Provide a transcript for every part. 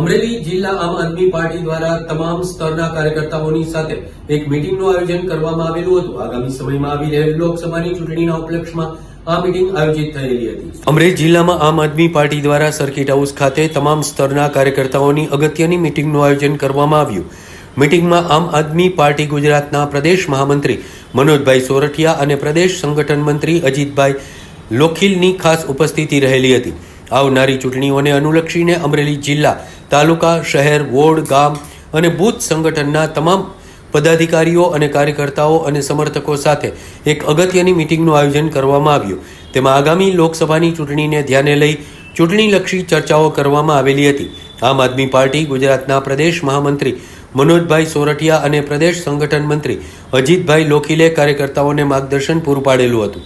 અમરેલી જિલ્લા આમ આદમી પાર્ટી દ્વારા તમામ સ્તરના કાર્યકર્તાઓની સાથે એક મિટિંગનું આયોજન કરવામાં આવેલું હતું. આગામી સમયમાં આવી રહેલી લોકસભાની ચૂંટણીના ઉપલક્ષમાં આ મિટિંગ આયોજિત થયેલી હતી. અમરેલી જિલ્લામાં આમ આદમી પાર્ટી દ્વારા સર્કિટ હાઉસ ખાતે તમામ સ્તરના કાર્યકર્તાઓની અગત્યની મિટિંગનું આયોજન કરવામાં આવ્યું. મિટિંગમાં આમ આદમી પાર્ટી ગુજરાતના પ્રદેશ મહામંત્રી મનોજભાઈ સોરઠિયા અને પ્રદેશ સંગઠન મંત્રી અજીતભાઈ લોખીલની ખાસ ઉપસ્થિતિ રહેલી હતી. આવનારી ચૂંટણીઓને અનુલક્ષીને અમરેલી જિલ્લા તાલુકા, શહેર, વોર્ડ, ગામ અને બૂથ સંગઠનના તમામ પદાધિકારીઓ અને કાર્યકર્તાઓ અને સમર્થકો સાથે એક અગત્યની મિટિંગનું આયોજન કરવામાં આવ્યું. તેમાં આગામી લોકસભાની ચૂંટણીને ધ્યાને લઈ ચૂંટણીલક્ષી ચર્ચાઓ કરવામાં આવેલી હતી. આમ આદમી પાર્ટી, ગુજરાતના પ્રદેશ મહામંત્રી મનોજભાઈ સોરઠિયા અને પ્રદેશ સંગઠન મંત્રી અજીતભાઈ લોખીલે કાર્યકર્તાઓને માર્ગદર્શન પૂરું પાડેલું હતું.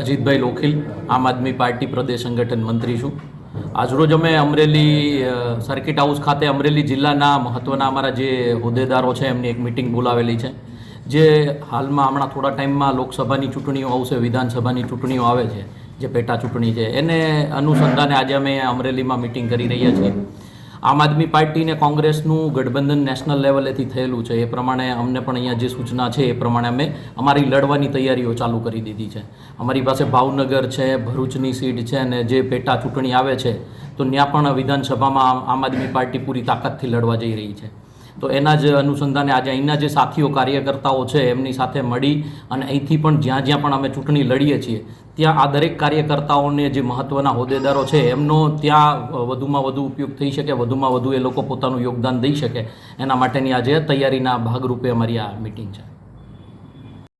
અજીતભાઈ લોખીલ, આમ આદમી પાર્ટી પ્રદેશ સંગઠન મંત્રી છું. આજરોજ અમે અમરેલી સર્કિટ હાઉસ ખાતે અમરેલી જિલ્લાના મહત્ત્વના અમારા જે હોદ્દેદારો છે, એમની એક મિટિંગ બોલાવેલી છે. જે હાલમાં હમણાં થોડા ટાઈમમાં લોકસભાની ચૂંટણીઓ આવશે, વિધાનસભાની ચૂંટણીઓ આવે છે, જે પેટા ચૂંટણી છે. એને અનુસંધાને આજે અમે અમરેલીમાં મિટિંગ કરી રહ્યા છીએ. આમ આદમી પાર્ટી ને કોંગ્રેસનું ગઠબંધન નેશનલ લેવલેથી થયેલું છે. એ પ્રમાણે અમને પણ અહીંયા જે સૂચના છે, એ પ્રમાણે અમે અમારી લડવાની તૈયારીઓ ચાલુ કરી દીધી છે. અમારી પાસે ભાવનગર છે, ભરૂચની સીટ છે અને જે પેટા ચૂંટણી આવે છે, તો ત્યાં પણ વિધાનસભામાં આમ આદમી પાર્ટી પૂરી તાકાતથી લડવા જઈ રહી છે. તો એના જ અનુસંધાને આજે અહીંના જે સાથીઓ કાર્યકર્તાઓ છે, એમની સાથે મળી અને અહીંથી પણ જ્યાં જ્યાં પણ અમે ચૂંટણી લડીએ છીએ, ત્યાં આ દરેક કાર્યકર્તાઓને જે મહત્ત્વના હોદ્દેદારો છે, એમનો ત્યાં વધુમાં વધુ ઉપયોગ થઈ શકે, વધુમાં વધુ એ લોકો પોતાનું યોગદાન દઈ શકે. એના માટેની આજે તૈયારીના ભાગરૂપે અમારી આ મિટિંગ છે.